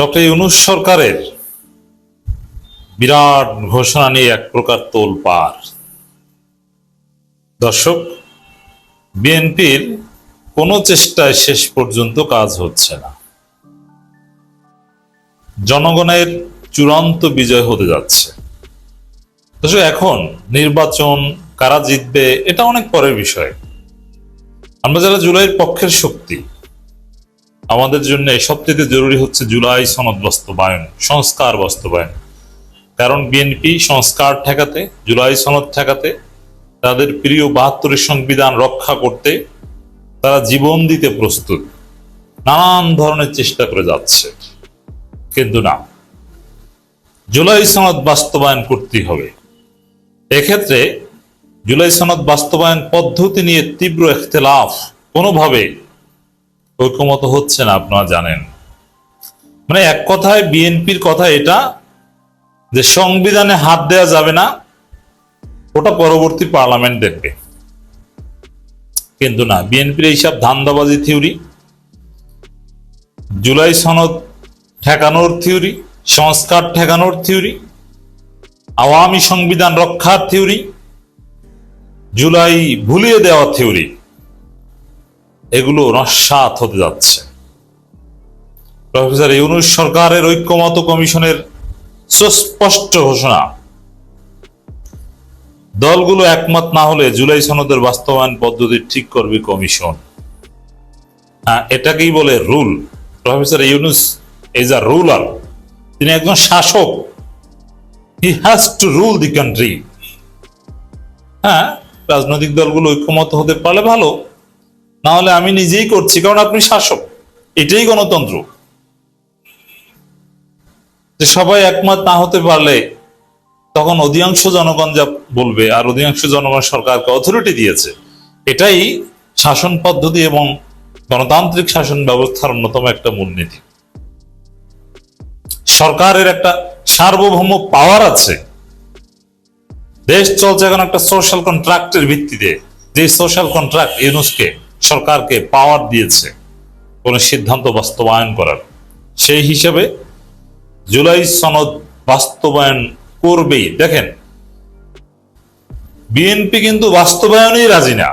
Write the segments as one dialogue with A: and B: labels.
A: Doctor Yunus সরকারের বিরাট ঘোষণা নিয়ে এক প্রকার তোল পার দর্শক, বিএনপির কোনো চেষ্টায় শেষ পর্যন্ত কাজ হচ্ছে না। জনগণের চূড়ান্ত বিজয় হতে যাচ্ছে। এখন নির্বাচন কারা জিতবে, এটা অনেক পরের বিষয়। আমরা যারা জুলাইয়ের পক্ষের শক্তি আমাদের জন্য সবচেয়ে জরুরি হচ্ছে জুলাই সনদ বাস্তবায়ন, সংস্কার বাস্তবায়ন। কারণ বিএনপি সংস্কার ঠেকাতে, জুলাই সনদ ঠেকাতে তাদের প্রিয় বাহাত্তরের সংবিধান রক্ষা করতে তারা জীবন দিতে প্রস্তুত। নানান ধরনের চেষ্টা করে যাচ্ছে। কিন্তু না। জুলাই সনদ বাস্তবায়ন করতেই হবে। এক্ষেত্রে জুলাই সনদ বাস্তবায়ন পদ্ধতি নিয়ে তীব্র ইখতলাফ কোনোভাবে ঐক্যমত হচ্ছে না, আপনারা জানেন। মানে এক কথায় বিএনপির কথা এটা, যে সংবিধানে হাত দেওয়া যাবে না, ওটা পরবর্তী পার্লামেন্ট দেখবে। কিন্তু না, বিএনপির এইসব ধান্দাবাজি থিওরি, জুলাই সনদ ঠেকানোর থিওরি, সংস্কার ঠেকানোর থিওরি, আওয়ামী সংবিধান রক্ষার থিওরি, জুলাই ভুলিয়ে দেওয়ার থিওরি এগুলো নস্বাত হতে যাচ্ছে। প্রফেসর ইউনুস সরকারের ঐক্যমত কমিশনের সুস্পষ্ট ঘোষণা। দলগুলো একমত না হলে জুলাই সনদের বাস্তবায়ন পদ্ধতি ঠিক করবে কমিশন। হ্যাঁ এটাকেই বলে rule. Professor Yunus is a ruler তিনি একজন শাসক। He has to rule the country হ্যাঁ রাজনৈতিক দলগুলো ঐক্যমত হতে পারলে ভালো। না হলে আমি নিজেই করছি, কারণ আপনি শাসক। এটাই গণতন্ত্র। যে সবাই একমত না হতে পারলে তখন অধিকাংশ জনগণ যা বলবে আর অধিকাংশ জনগণ সরকারকে অথরিটি দিয়েছে। এটাই শাসন পদ্ধতি এবং গণতান্ত্রিক শাসন ব্যবস্থার অন্যতম একটা মূলনীতি। সরকারের একটা সার্বভৌম পাওয়ার আছে। দেশ চলছে এখন একটা সোশ্যাল কন্ট্রাক্টের ভিত্তিতে। যে সোশ্যাল কন্ট্রাক্ট ইউনুসকে সরকারকে পাওয়ার দিয়েছে কোন সিদ্ধান্ত বাস্তবায়ন করার। সেই হিসাবে জুলাই সনদ বাস্তবায়ন করবেই। দেখেন বিএনপি কিন্তু বাস্তবায়নেই রাজি না।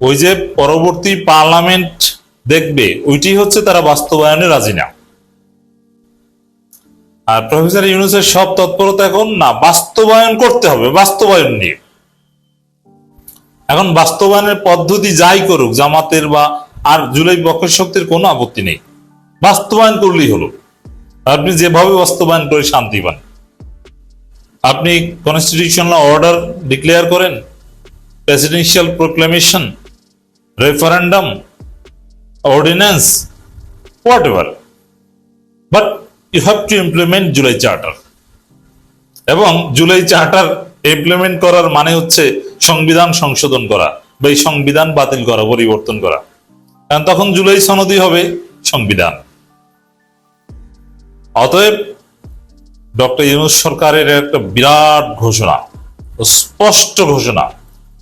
A: ওই যে পরবর্তী পার্লামেন্ট দেখবে, ওইটি হচ্ছে তারা বাস্তবায়নে রাজি না। আর প্রফেসর ইউনুসের সব তৎপরতা এখন না, বাস্তবায়ন করতে হবে, বাস্তবায়ন নিয়ে। এখন বাস্তবায়নের পদ্ধতি যাই করুক, জামাতের বা আর জুলাই পক্ষের শক্তির কোনো আপত্তি নেই। বাস্তবায়ন করলেই হলো। আপনি যেভাবে বাস্তবায়ন করে শান্তি পান। আপনি কনস্টিটিউশনাল অর্ডার ডিক্লেয়ার করেন presidential proclamation referendum ordinance whatever but you have to implement July charter এবং জুলাই চার্টার ইমপ্লিমেন্ট করার মানে হচ্ছে সংবিধান সংশোধন করা বা এই সংবিধান বাতিল করা, পরিবর্তন করা। কারণ তখন জুলাই সনদই হবে সংবিধান। অতএব ডক্টর ইউনুস সরকারের একটা বিরাট ঘোষণা, স্পষ্ট ঘোষণা,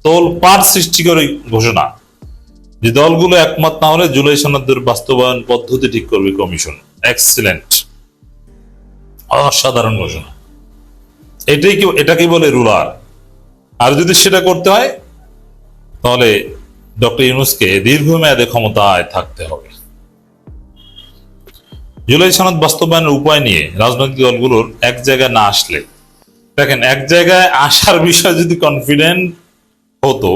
A: তোল পার সৃষ্টি করে ঘোষণা যে দলগুলো একমত না হলে জুলাই সনদের বাস্তবায়ন পদ্ধতি ঠিক করবে কমিশন। এক্সিলেন্ট অসাধারণ ঘোষণা। এটাই কি এটাকে বলে রুলার। আর যদি সেটা করতে হয়, তাহলে ডক্টর ইউনুসকে দীর্ঘমেয়াদে ক্ষমতায় থাকতে হবে। জুলাই সনদ বাস্তবায়নের উপায় নিয়ে রাজনৈতিক দলগুলোর এক জায়গায় না আসলে, দেখেন, এক জায়গায় আসার বিষয়ে যদি কনফিডেন্ট হতো,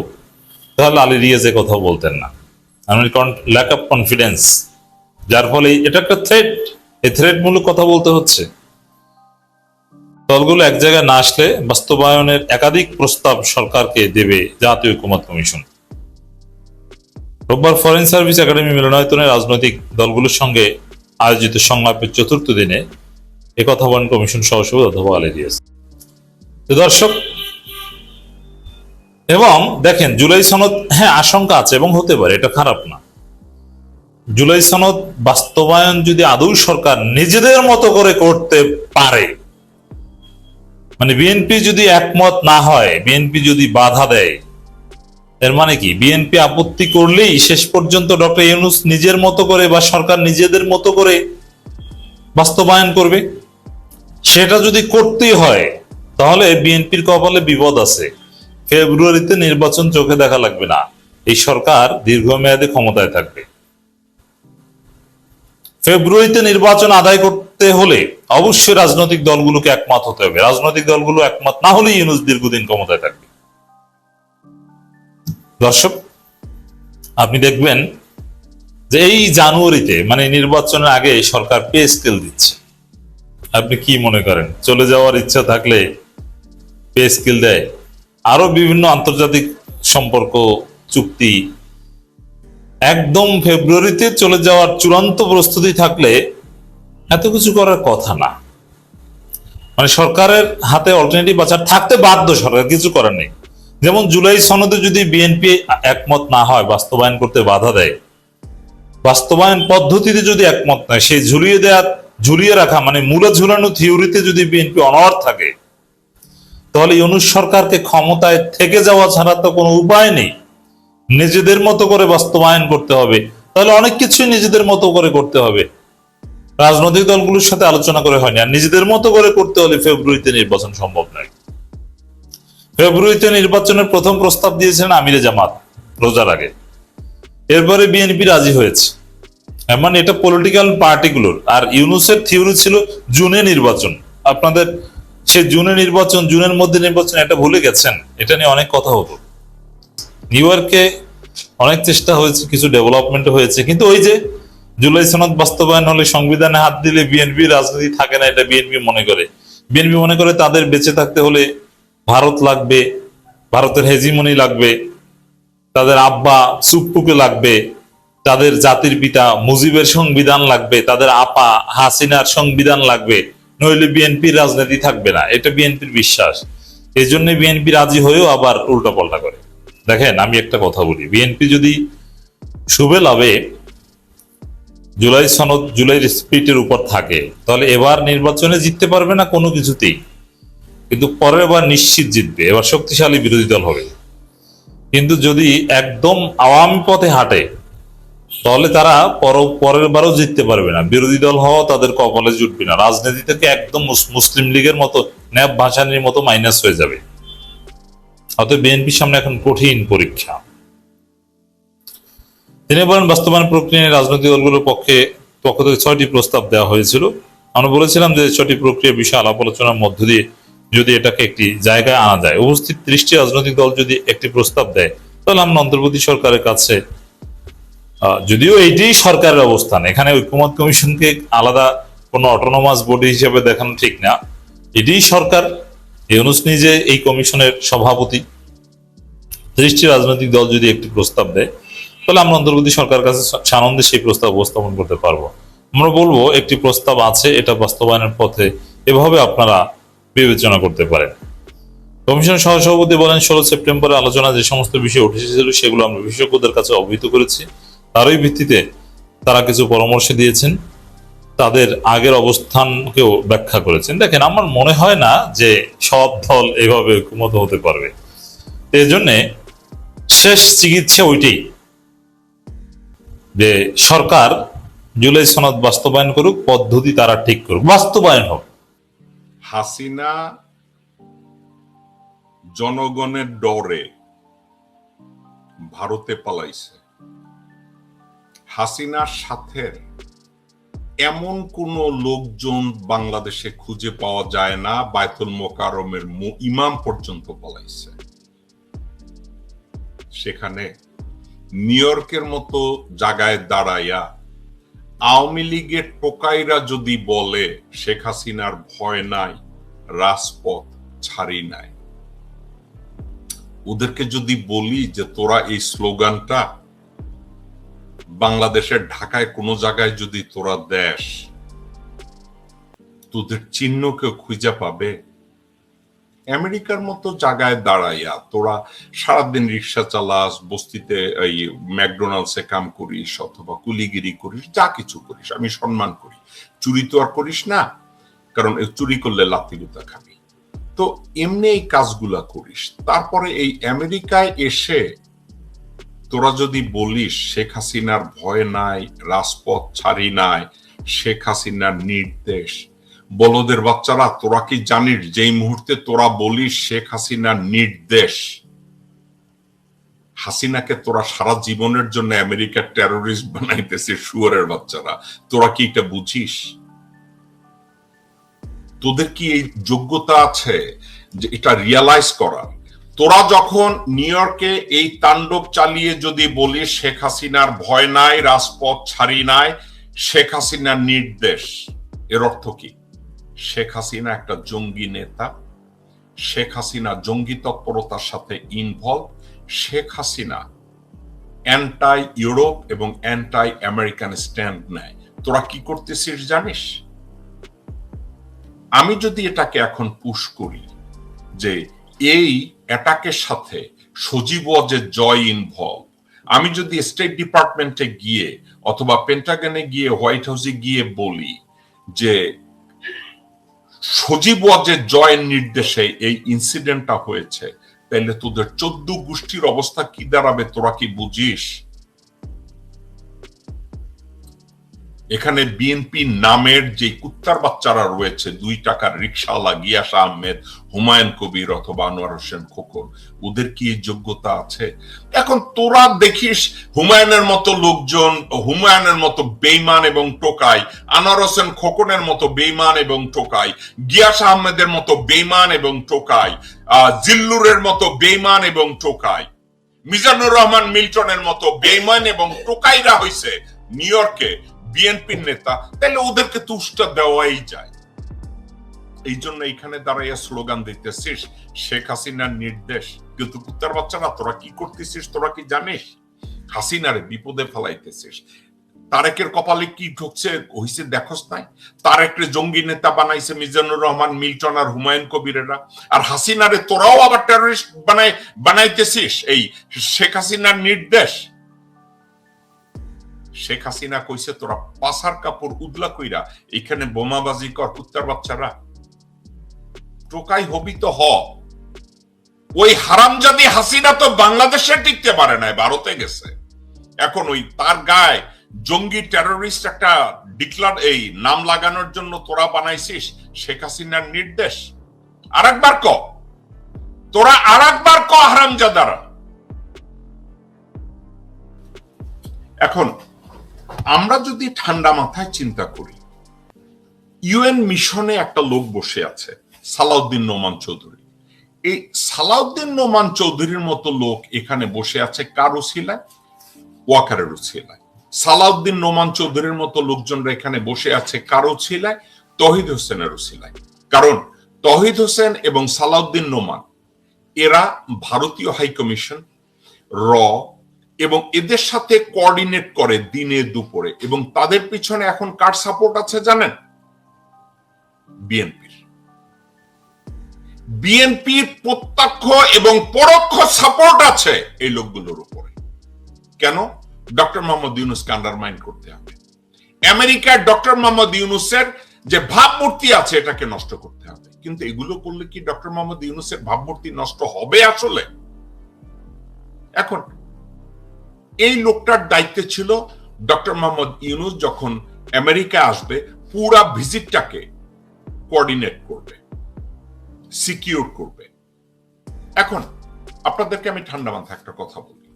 A: তাহলে আলী রিয়াজে কথা বলতেন না। আমি ল্যাক অফ কনফিডেন্স যার ফলে এটা একটা থ্রেট এই থ্রেট মূলক কথা বলতে হচ্ছে। দলগুলো এক জায়গায় না আসলে বাস্তবায়নের একাধিক প্রস্তাব সরকারকে দেবে জাতীয় ঐক্যমত কমিশন। রোববার ফরেন সার্ভিস একাডেমি মিলনায়তনে রাজনৈতিক দলগুলোর সঙ্গে আয়োজিত সংলাপের চতুর্থ দিনে এ কথা বলেন কমিশন সহসভাপতি অধ্যাপক আলী রিয়াজ। দর্শক, এবং দেখেন, জুলাই সনদ হ্যাঁ আশঙ্কা আছে এবং হতে পারে, এটা খারাপ না। জুলাই সনদ বাস্তবায়ন যদি আদৌ সরকার নিজেদের মতো করে করতে পারে মানে বিএনপি যদি একমত না হয় বিএনপি যদি বাধা দেয়, এর মানে কি? বিএনপি আপত্তি করলেই শেষ পর্যন্ত ডক্টর ইউনুস নিজের মতো করে বা সরকার নিজেদের মতো করে বাস্তবায়ন করবে? সেটা যদি করতেই হয়, তাহলে বিএনপির কপালে বিপদ আছে। ফেব্রুয়ারিতে নির্বাচন চোখে দেখা লাগবে না। এই সরকার দীর্ঘমেয়াদী ক্ষমতায় থাকবে। ফেব্রুয়ারিতে নির্বাচন আদায় করতে হলে অবশ্যই রাজনৈতিক দলগুলোকে একমত হতে হবে। রাজনৈতিক দলগুলো একমত না হলে ইউনুস দীর্ঘদিন ক্ষমতায় থাকবে। দর্শক, আপনি দেখবেন যে এই জানুয়ারিতে মানে নির্বাচনের আগে সরকার পে স্কেল দিচ্ছে। আপনি কি মনে করেন? চলে যাওয়ার ইচ্ছা থাকলে পে স্কেল দেয়। আরও বিভিন্ন আন্তর্জাতিক সম্পর্ক, চুক্তি। একদম ফেব্রুয়ারিতে চলে যাওয়ার চূড়ান্ত প্রস্তুতি থাকলে এত কিছু করার কথা না। মানে সরকারের হাতে অল্টারনেটিভ বাজার থাকতে বাধ্য সরকার, কিছু করার নেই। যেমন জুলাই সনদে যদি বিএনপি একমত না হয়, বাস্তবায়ন করতে বাধা দেয়, বাস্তবায়ন পদ্ধতিতে যদি একমত নয় সেই ঝুলিয়ে দেওয়া ঝুলিয়ে রাখা মানে মূলে ঝুলানো থিওরিতে যদি বিএনপি অনড় থাকে, তাহলে ইউনুস সরকারকে ক্ষমতায় থেকে যাওয়া ছাড়া তো কোনো উপায় নেই। নিজেদের মতো করে বাস্তবায়ন করতে হবে। তাহলে অনেক কিছুই নিজেদের মতো করে করতে হবে। রাজনৈতিক দলগুলোর সাথে আলোচনা করে হয়নি, আর নিজেদের মতো করে করতে হলে ফেব্রুয়ারিতে নির্বাচন সম্ভব নয়। ফেব্রুয়ারিতে নির্বাচনের প্রথম প্রস্তাব দিয়েছেন আমিরে জামাত রোজার আগে। এরপরে বিএনপি রাজি হয়েছে। মানে এটা পলিটিক্যাল পার্টিগুলোর আর ইউনুসের থিওরি ছিল জুনে নির্বাচন। আপনাদের সে জুনে নির্বাচন, জুনের মধ্যে নির্বাচন এটা ভুলে গেছেন, এটা নিয়ে অনেক কথা হতো। নিউ ইয়র্কে অনেক চেষ্টা হয়েছে, কিছু ডেভেলপমেন্ট হয়েছে, কিন্তু ওই যে জুলাই সনদ বাস্তবায়ন হলে সংবিধানে হাত দিলে বিএনপি রাজনীতি থাকে না, এটা বিএনপি মনে করে। বিএনপি মনে করে তাদের বেঁচে থাকতে হলে ভারত লাগবে, ভারতের হেজিমনি লাগবে, তাদের আব্বা সুপ্পুকে লাগবে, তাদের জাতির পিতা মুজিবের সংবিধান লাগবে, তাদের আপা হাসিনার সংবিধান লাগবে, নইলে বিএনপির রাজনীতি থাকবে না, এটা বিএনপির বিশ্বাস। এই জন্য বিএনপি রাজি হয়েও আবার উল্টাপাল্টা করে। দেখেন, আমি একটা কথা বলি, বিএনপি যদি শুভে লাভে জুলাই সনদ জুলাই স্পিরিটের উপর থাকে। তাহলে এবার নির্বাচনে জিততে পারবে না কোনো কিছুতেই? কিন্তু পরের বার নিশ্চিত জিতবে, এবার শক্তিশালী বিরোধী দল হবে। কিন্তু যদি একদম আওয়ামী পথে হাঁটে, তাহলে তারা পর- পরের বারও জিততে পারবে না। বিরোধী দল হওয়া তাদের কপালে জুটবে না। রাজনীতি থেকে একদম মুসলিম লীগের মতো ন্যাব ভাসানির মতো মাইনাস হয়ে যাবে। অতএব বিএনপির সামনে এখন কঠিন পরীক্ষা। তিনি বলেন, বাস্তবায়ন প্রক্রিয়া নিয়ে রাজনৈতিক দলগুলোর পক্ষে পক্ষ থেকে ছয়টি প্রস্তাব দেওয়া হয়েছিল। আমরা বলেছিলাম যে ছয়টি প্রক্রিয়া বিষয়ে আলাপ আলোচনার মধ্য দিয়ে যদি এটাকে একটি জায়গায় আনা যায়, উপস্থিত ত্রিশটি রাজনৈতিক দল যদি একটি প্রস্তাব দেয়, তাহলে আমরা অন্তর্বর্তী সরকারের কাছে যদিও এইটাই সরকারের অবস্থান, এখানে ঐক্যমত কমিশনকে আলাদা কোনো অটোনোমাস বডি হিসেবে দেখানো ঠিক না। এটাই সরকার, ইউনুস নিজে এই কমিশনের সভাপতি। ত্রিশটি রাজনৈতিক দল যদি একটি প্রস্তাব দেয় তাহলে আমরা অন্তর্বর্তী সরকারের কাছে সানন্দে সেই প্রস্তাব উপস্থাপন করতে পারব। আমরা বলব, একটি প্রস্তাব আছে, এটা বাস্তবায়নের পথে এভাবে আপনারা বিবেচনা করতে পারেন। কমিশনের সহসভাপতি বলেন, ষোলো সেপ্টেম্বরে আলোচনা যে সমস্ত বিষয় উঠে এসেছিল, সেগুলো আমরা বিশেষজ্ঞদের কাছে অবহিত করেছি। তারই ভিত্তিতে তারা কিছু পরামর্শ দিয়েছেন। তাদের আগের অবস্থানকেও ব্যাখ্যা করেছেন। দেখেন, আমার মনে হয় না যে সব দল এভাবে ঐক্যমত হতে পারবে। এই জন্যে শেষ চিকিৎসা ওইটাই। যে সরকার জুলাই সনদ বাস্তবায়ন করুক, পদ্ধতি তারা ঠিক করুক, বাস্তবায়ন হোক।
B: হাসিনা জনগণের ডরে ভারতে পালাইছে। হাসিনার সাথে এমন কোন লোকজন বাংলাদেশে খুঁজে পাওয়া যায় না বায়তুল মোকারমের ইমাম পর্যন্ত পালাইছে। সেখানে নিউ ইয়র্কের মতো জায়গায় দাঁড়াইয়া আওয়ামী লীগের টোকাইরা যদি বলে, শেখ হাসিনার ভয় নাই, রাজপথ ছাড়ি নাই। ওদেরকে যদি বলি যে, তোরা এই স্লোগানটা বাংলাদেশের ঢাকায় কোনো জায়গায় যদি তোরা দেশ, তোদের চিহ্ন কেউ খুঁজে পাবে? আমেরিকার মতো জায়গায় দাঁড়াইয়া তোরা সারাদিন রিক্সা চালাস, বস্তিতে এই ম্যাকডোনাল্ডসে কাম করিস অথবা কুলিগিরি করিস, যা কিছু করিস, আমি সম্মান করি। চুরি তো আর করিস না, কারণ চুরি করলে লাথি লুতা খাবি। তো এমনি এই কাজগুলা করিস। তারপরে এই আমেরিকায় এসে তোরা যদি বলিস, শেখ হাসিনার ভয় নাই, রাজপথ ছাড়ি নাই, শেখ হাসিনার নির্দেশ বলদের বাচ্চারা, তোরা কি জানিস যেই মুহূর্তে তোরা বলিস শেখ হাসিনার নির্দেশ? হাসিনাকে তোরা সারা জীবনের জন্য আমেরিকার টেরোরিস্ট বানাইতেছে শুয়ারের বাচ্চারা। তোরা কি এটা বুঝিস? তোদের কি এই যোগ্যতা আছে যে এটা রিয়ালাইজ করার তোরা যখন নিউ ইয়র্কে এই তাণ্ডব চালিয়ে যদি বলিস শেখ হাসিনার ভয় নাই, রাজপথ ছাড়ি নাই, শেখ হাসিনার নির্দেশ, এর অর্থ কি? শেখ হাসিনা একটা জঙ্গি নেতা, শেখ হাসিনা জঙ্গি তৎপরতার সাথে involve Sheikh Hasina anti Europe এবং অ্যান্টাই আমেরিকান স্ট্যান্ড নেয়। তোরা কি করতেছিস জানিস? আমি যদি এটাকে এখন পুশ করি যে এই অ্যাটাকের সাথে সজীব যে জয় ইনভলভ আমি যদি স্টেট ডিপার্টমেন্টে গিয়ে অথবা পেন্টাগনে গিয়ে হোয়াইট হাউসে গিয়ে বলি যে সজীব ওয়াজের জয়ের নির্দেশে এই ইনসিডেন্টটা হয়েছে। তাহলে তোদের চোদ্দ গোষ্ঠীর অবস্থা কি দাঁড়াবে, তোরা কি বুঝিস? এখানে বিএনপি নামের যে কুত্তার বাচ্চারা রয়েছে, দুই টাকার রিক্সাওয়ালা গিয়াস আহমেদ, হুমায়ুন কবির অথবা আনোয়ার হোসেন খোকন, ওদের কি যোগ্যতা আছে? এখন তোরা দেখিস হুমায়ুনের মতো লোকজন, হুমায়ুনের মতো বেইমান এবং টোকাই, আনোয়ার হোসেন খোকনের মতো বেইমান এবং টোকাই, গিয়াস আহমেদের মতো বেইমান এবং টোকাই জিল্লুরের মতো বেইমান এবং টোকাই, মিজানুর রহমান মিল্টনের মতো বেইমান এবং টোকাইরা হইছে নিউ ইয়র্কে। বিএনপির নেতা তাহলে ওদেরকে তুষ্টা দেওয়াই যায়। এই জন্য এখানে দাঁড়াইয়া স্লোগান দিতেছিস, শেখ হাসিনার নির্দেশ। কিন্তু কুত্তার বাচ্চারা, তোরা কি করতেছিস, তোরা কি জানিস? হাসিনারে বিপদে ফেলাইতেছিস। তারেকের কপালে কি ঢুকছে, হইছে দেখোস নাই? তারেকরে জঙ্গি নেতা বানাইছে মিজানুর রহমান, মিল্টন আর হুমায়ুন কবিরেরা। আর হাসিনারে তোরাও আবার টেররিস্ট বানাই বানাইতেছিস, এই শেখ হাসিনার নির্দেশ। শেখ হাসিনা কইছে, তোরা পাসার কাপড় উদলা কইরা এখানে বোমাবাজি কর, কুত্তার বাচ্চারা। টোকাই হবি তো হ। ওই হারামজাদি হাসিনা তো বাংলাদেশে টিকতে পারে নাই, ভারতে গেছে। এখন ওই তার গায়ে জঙ্গি টেররিস্ট একটা ডিক্লার এই নাম লাগানোর জন্য তোরা বানাইছিস, শেখ হাসিনার নির্দেশ। আরেকবার ক। তোরা আরেকবার ক হারামজাদারা। এখন আমরা যদি ঠান্ডা মাথায় চিন্তা করি, ইউএন মিশনে একটা লোক বসে আছে, সালাউদ্দিন নোমান চৌধুরী। এই সালাউদ্দিন নোমান চৌধুরীর মতো লোক এখানে বসে আছে কার উসিলায়? ওয়াকারের উসিলায়। সালাউদ্দিন নোমান চৌধুরীর মতো লোকজনরা এখানে বসে আছে কার উসিলায়? তহিদ হোসেনের উসিলায়। কারণ তহিদ হোসেন এবং সালাউদ্দিন নোমান, এরা ভারতীয় হাই কমিশন র এবং এদের সাথে কোঅর্ডিনেট করে দিনে দুপুরে। এবং তাদের পিছনে এখন কার সাপোর্ট আছে জানেন? বিএনপির বিএনপির প্রত্যক্ষ এবং পরোক্ষ সাপোর্ট আছে এই লোকগুলোর উপরে। কেন? ডক্টর মোহাম্মদ ইউনুসকে আন্ডারমাইন করতে হবে। আমেরিকার ডক্টর মোহাম্মদ ইউনুসের যে ভাবমূর্তি আছে এটাকে নষ্ট করতে হবে। কিন্তু এগুলো করলে কি ডক্টর মোহাম্মদ ইউনুসের ভাবমূর্তি নষ্ট হবে আসলে? এখন এই লোকটার দায়িত্বে ছিল ডক্টর মোহাম্মদ ইউনুস যখন আমেরিকা আসবে, পুরা ভিজিটটাকে কোঅর্ডিনেট করবে, সিকিউর করবে। এখন, আপনাদেরকে আমি ঠান্ডা মাথায় একটা কথা বলি।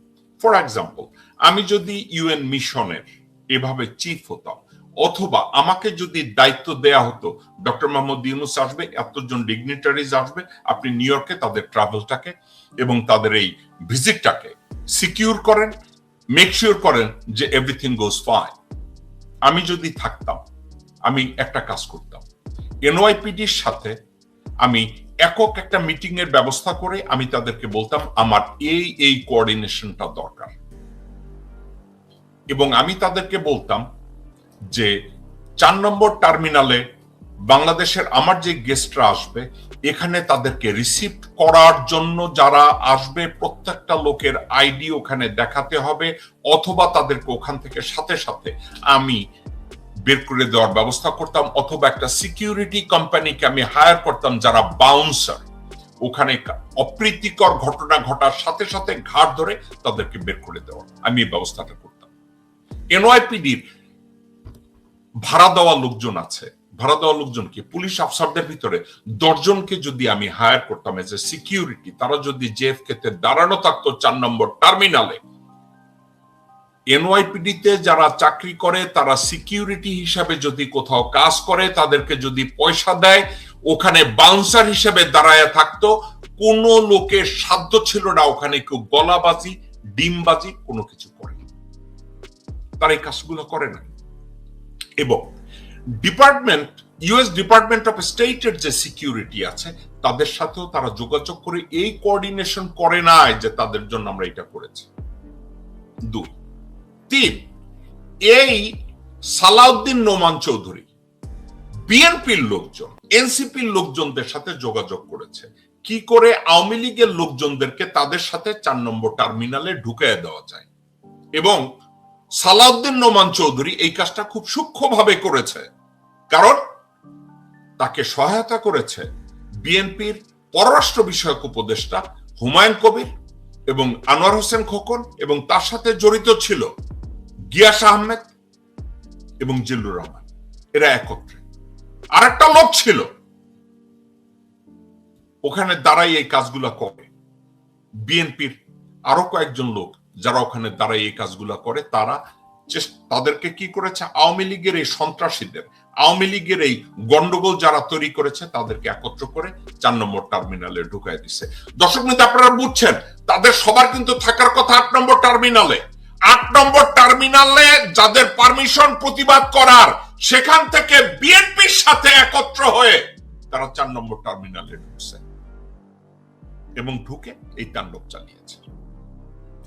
B: ফর এক্সাম্পল আমি যদি ইউএন মিশনের এভাবে চিফ হতাম, অথবা আমাকে যদি দায়িত্ব দেয়া হতো, ডক্টর মোহাম্মদ ইউনুস আসবে, এতজন ডিগনিটারিজ আসবে, আপনি নিউ ইয়র্কে তাদের ট্রাভেলটাকে এবং তাদের এই ভিজিটটাকে সিকিউর করেন মেক শিওর করেন যে এভরিথিং গোজ ফাইন আমি যদি থাকতাম, আমি একটা কাজ করতাম। এনওয়াইপিডির সাথে আমি একক একটা মিটিং এর ব্যবস্থা করে আমি তাদেরকে বলতাম, আমার এই এই কোঅর্ডিনেশনটা দরকার। এবং আমি তাদেরকে বলতাম যে, চার নম্বর টার্মিনালে বাংলাদেশের আমার যে গেস্টরা আসবে, এখানে তাদেরকে রিসিভ করার জন্য যারা আসবে, প্রত্যেকটা লোকের আইডি ওখানে দেখাতে হবে, অথবা তাদেরকে ওখান থেকে সাথে সাথে আমি বের করে দেওয়ার ব্যবস্থা করতাম, অথবা একটা সিকিউরিটি কোম্পানিকে আমি হায়ার করতাম যারা বাউন্সার ওখানে অপ্রীতিকর ঘটনা ঘটার সাথে সাথে ঘাট ধরে তাদেরকে বের করে দেওয়া। আমি এই ব্যবস্থাটা করতাম। এনওয়াইপিডির ভাড়া দেওয়া লোকজন আছে। ভাড়া দেওয়া লোকজন কি পুলিশ আফসারদের ভিতরে দশজনকে যদি আমি হায়ার করতাম এজ এ সিকিউরিটি তারা যদি জেএফকে তে দাঁড়ানো থাকতো চার নম্বর টার্মিনালে এনওয়াইপিডি তে যারা চাকরি করে, তারা সিকিউরিটি হিসাবে যদি কোথাও কাজ করে, তাদেরকে যদি পয়সা দেয়, ওখানে বাউন্সার হিসেবে দাঁড়ায় থাকতো, কোন লোকের সাধ্য ছিল না ওখানে কেউ গলাবাজি, ডিমবাজি কোনো কিছু করে। তারা এই কাজগুলো করে না এবং ডিপার্টমেন্ট ইউএস ডিপার্টমেন্ট অফ স্টেটের যে সিকিউরিটি আছে, তাদের সাথেও তারা যোগাযোগ করে এই কোঅর্ডিনেশন করে নাই যে তাদের জন্য আমরা এটা করেছি। দুই। তিন, এই সালাউদ্দিন নোমান চৌধুরী বিএনপির লোকজন এনসিপির লোকজনদের সাথে যোগাযোগ করেছে। কি করে আওয়ামী লীগের লোকজনদেরকে তাদের সাথে চার নম্বর টার্মিনালে ঢুকিয়ে দেওয়া যায়? এবং সালাউদ্দিন নোমান চৌধুরী এই কাজটা খুব সূক্ষ্মভাবে করেছে। কারণ তাকে সহায়তা করেছে বিএনপির পররাষ্ট্র বিষয়ক উপদেষ্টা হুমায়ুন কবির এবং আনোয়ার হোসেন খোকন এবং তার সাথে জড়িত ছিল গিয়াস আহমেদ এবং জিল্লুর রহমান। এরা একত্রে। আর একটা লোক ছিল। ওখানে দাঁড়াই এই কাজগুলো করে। বিএনপির আরও কয়েকজন লোক যারা ওখানে দাঁড়াই এই কাজগুলা করে, তারা তাদেরকে কি করেছে? আওয়ামী লীগের এই সন্ত্রাসীদের, আওয়ামী লীগের এই গন্ডগোল যারা তৈরি করেছে, তাদেরকে একত্র করে চার নম্বর টার্মিনালে ঢুকাই দিছে। দর্শক কিন্তু আপনারা বুঝছেন, তাদের সবার কিন্তু থাকার কথা আট নম্বর টার্মিনালে। আট নম্বর টার্মিনালে যাদের পারমিশন প্রতিবাদ করার, সেখান থেকে বিএনপির সাথে একত্র হয়ে তারা চার নম্বর টার্মিনালে ঢুকছে। এবং ঢুকে এই তাণ্ডব চালিয়েছে।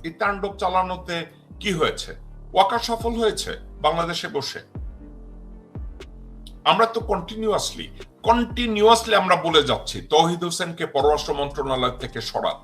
B: এই তাণ্ডব চালানোতে কি হয়েছে? ওয়াকা সফল হয়েছে বাংলাদেশে বসে? আমরা তো কন্টিনিউয়াসলি কন্টিনিউয়াসলি আমরা বলে যাচ্ছি। তহিদ হোসেনকে পররাষ্ট্র মন্ত্রণালয় থেকে সরান।